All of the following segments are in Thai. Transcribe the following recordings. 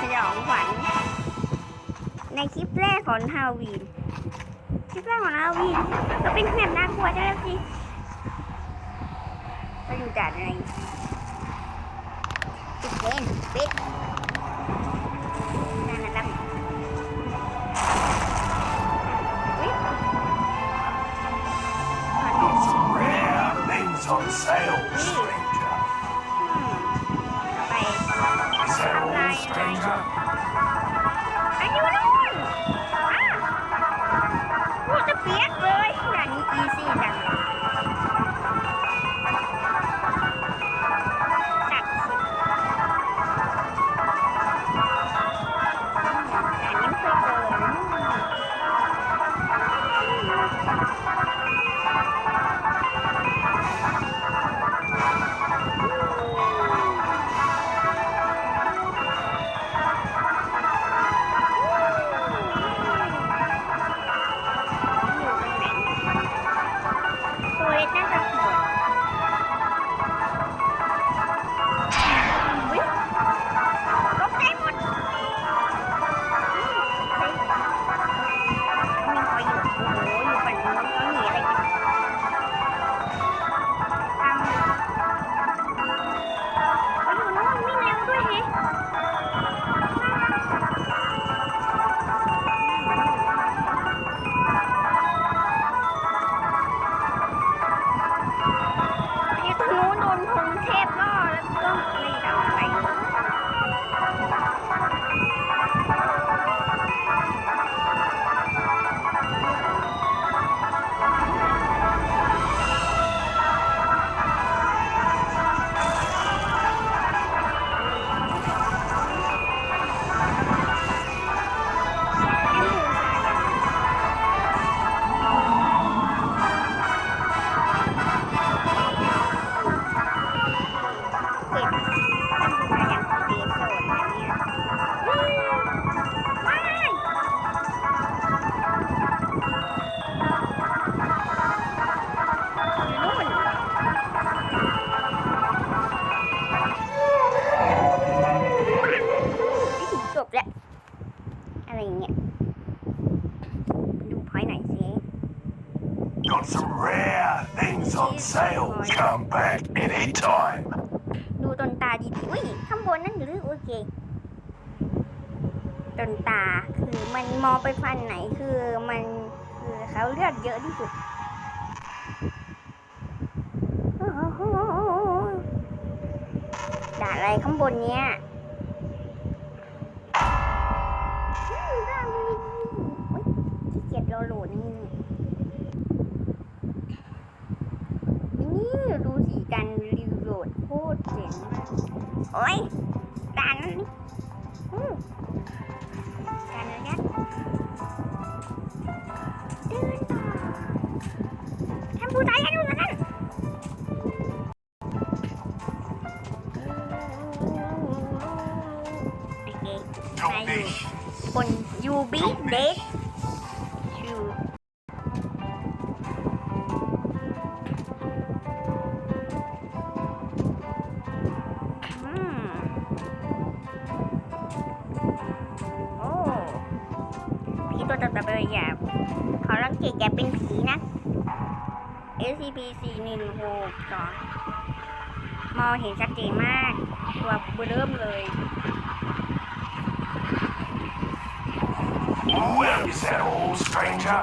สยองขวัญในคลิปแรกของฮาวีนคลิปแรกของฮาวีนก็เป็นแบบน่ากลัวได้แล้วสิเราอยู่ด่านอะไรปิดเล่นปิด Come back anytime. ดูตนตาดีๆอุ้ยข้างบนนั่นหรือโอเคตนตาคือมันมองไปฟันไหนคือมันคือเขาเลือดเยอะที่สุดด่าอะไรข้างบนเนี้ย อไปอย่าเขารังเกียจแกเป็นผีนะ SCP 4 1 6 2มองเห็นชัดเจนมากตัวเบเริ่มเลย Who is that old stranger?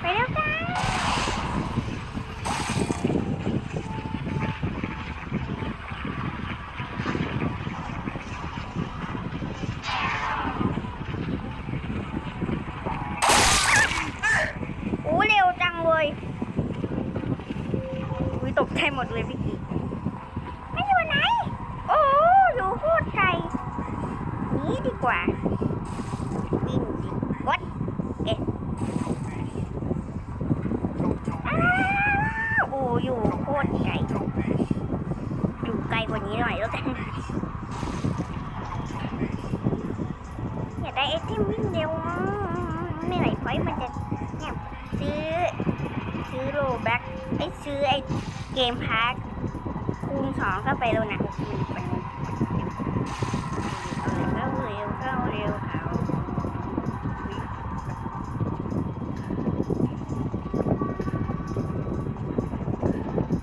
ไปแล้วกันโอ้เร็วจังเลยอุ้ยตกใจหมดเลยพี่กิ๊กไม่อยู่ไหน โอ้อยู่โคตรไกลหนี ดีกว่าวิ่งสิกดเอ๊ะอ้าวโอ้อยู่โคตรไกลอยู่ไกลกว่านี้หน่อยแล้วกันอยากได้ไอเทมวิ่งเร็วอะไม่ไหลพอยต์มันจะเนี่ยซื้อ ซื้อโลแบ็กไอซื้อไอเกมพาร์คคูณสองเข้าไปแล้วนะมันเป็นเอา เร็วเข้าเร็วเข้าเร็วเอา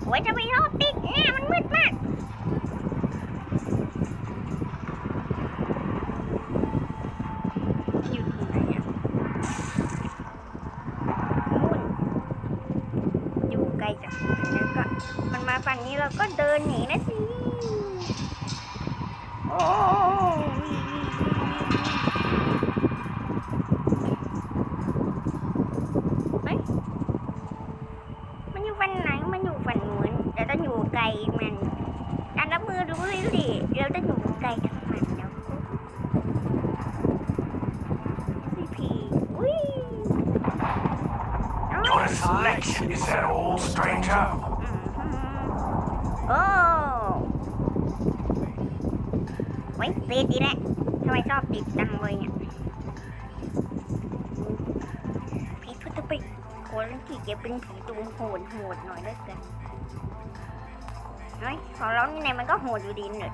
โอ้ยจะไปรอบติดเนี่ยมันมืดมากอยู่ตรงไหนอะนู่นอยู่ไกลจังนั้นก็มันมาฝั่งนี้เราก็เดินหนีนะสิ โอ้เฮ้ยมันอยู่ฝั่งไหน มันอยู่ฝั่งนู้นแต่ต้องอยู่ไกลมันการรับมือรู้เลยดิเราต้องอยู่ไกลจากมันแล้ว SCP อุ้ยอ๋อ Your selection is that all, stranger? โอ้ไว้ติดอีกแล้วทำไมชอบติดจังเลยเนี่ยผีทุตปิกโคนกี่เก็บเป็นผีตัวโหดโหดหน่อยด้วยกันเฮ้ยของเรานี่ไหนมันก็โหดอยู่ดีเนี่ย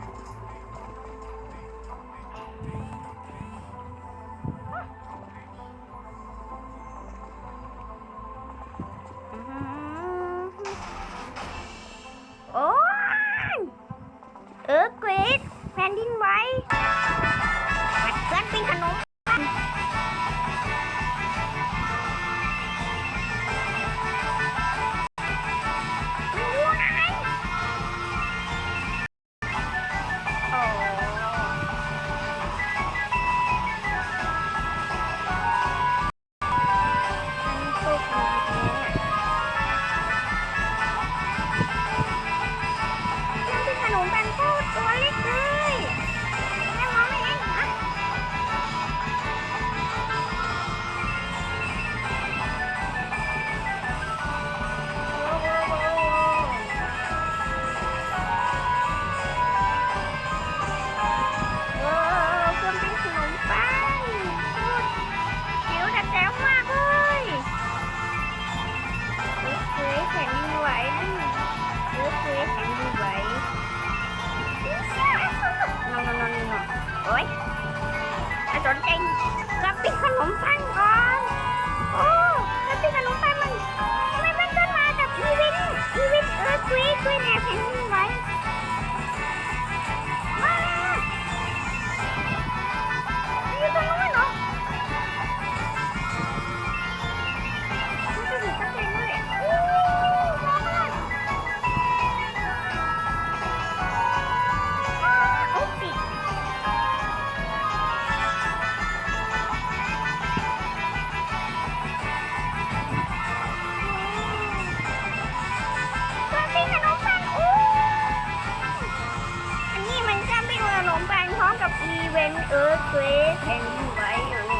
ต์เอิร์ธเควสแผ่นดินไหวโอ้โห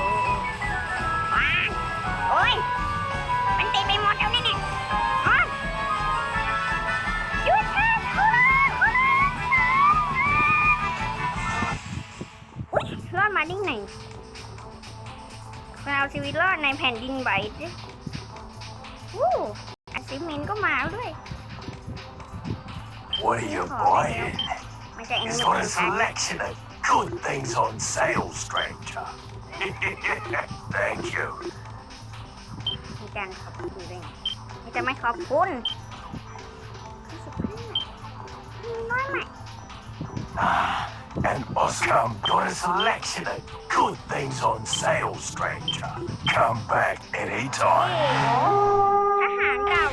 ว้าโอ้ย มันเต็มไปหมดแล้วนี่เนี่ยอ๋อหยุดค่ะอุ้ยรอดมาได้ไงเราชีวิตรอดในแผ่นดินไหวดิวู้อาซิเมนก็มาด้วย What are you buying? มันจะเอ็น It's ดู got a selection of good things on sale, stranger. Thank you. มีการขอบคุณด้วยไงมันจะไม่ขอบคุณมีน้อยไหม And Oscar got a selection of good things on sale, stranger. Come back เอ้ anytime. โอ้ทหารเก่า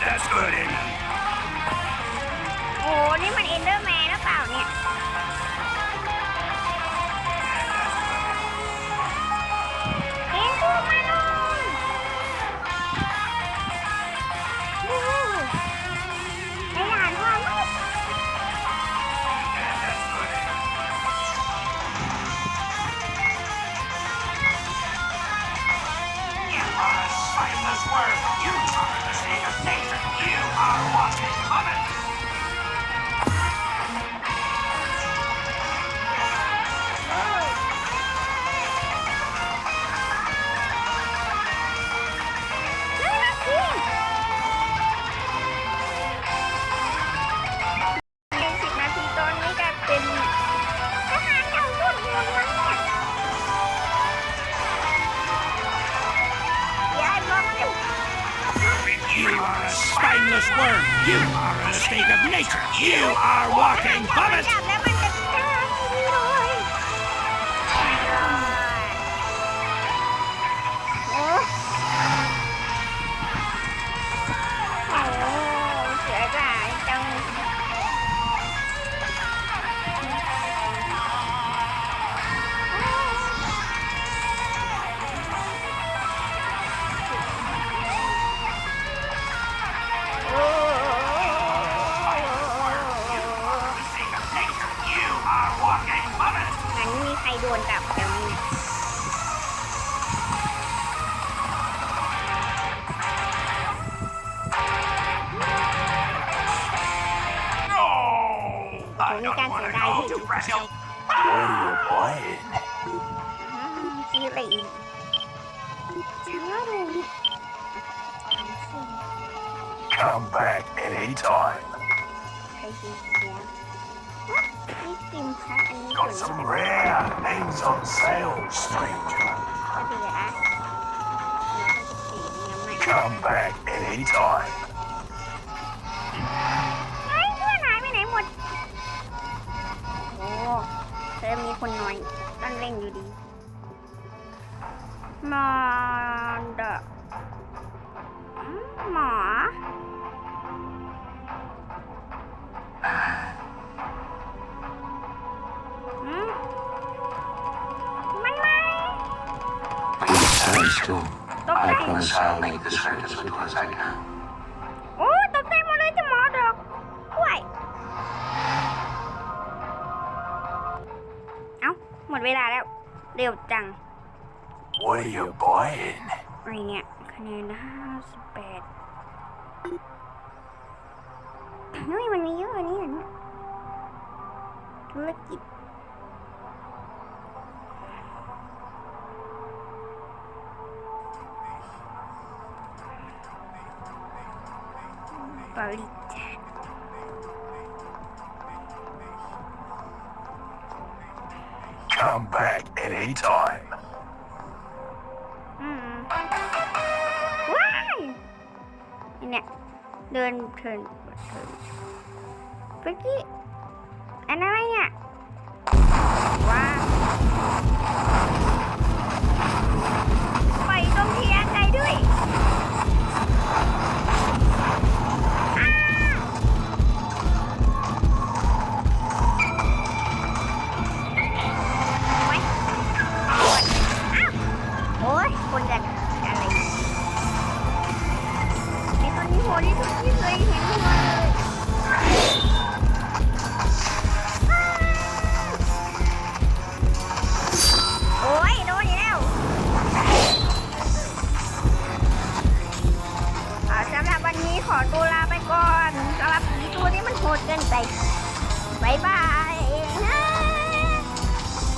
That's good. โอ้นี่มันเอนเดอร์แมนหรือเปล่าเนี่ย เอ็นพวกมันนู่นโอ้โหในด่านความมืด You are a spineless worm. You are the state of nature. You are what worm. You are a mistake of nature. You are walking vomit. I Only don't can want to survive go it. to Brazil. What are you playing? อืมซื้ออะไรอีกช้าเลย Come back anytime. ใครซื้อเสียนี่กิมคะอันนี้ Got ส่วน some rare things on sale, stranger. ก็ดีอะแล้วก็จะสีน้ำมัน Come back anytime. เธอมีคนน้อยต้องเล่นอยู่ดี มอนเดอะอืมหมออืมมันไม่ Please stand still. ตกใจ I promise I'll make this right as quickly as I can. ดเวลาแล้ว เร็วจัง What are you buying? อะไรเนี่ยคะแนนห้าสิบแปดเฮ้ยมันมีเยอะกว่านี้เหรอเนี่ยธุรกิจ นเทินเทินเมื่อกี้อันอะไรเนี่ยว้า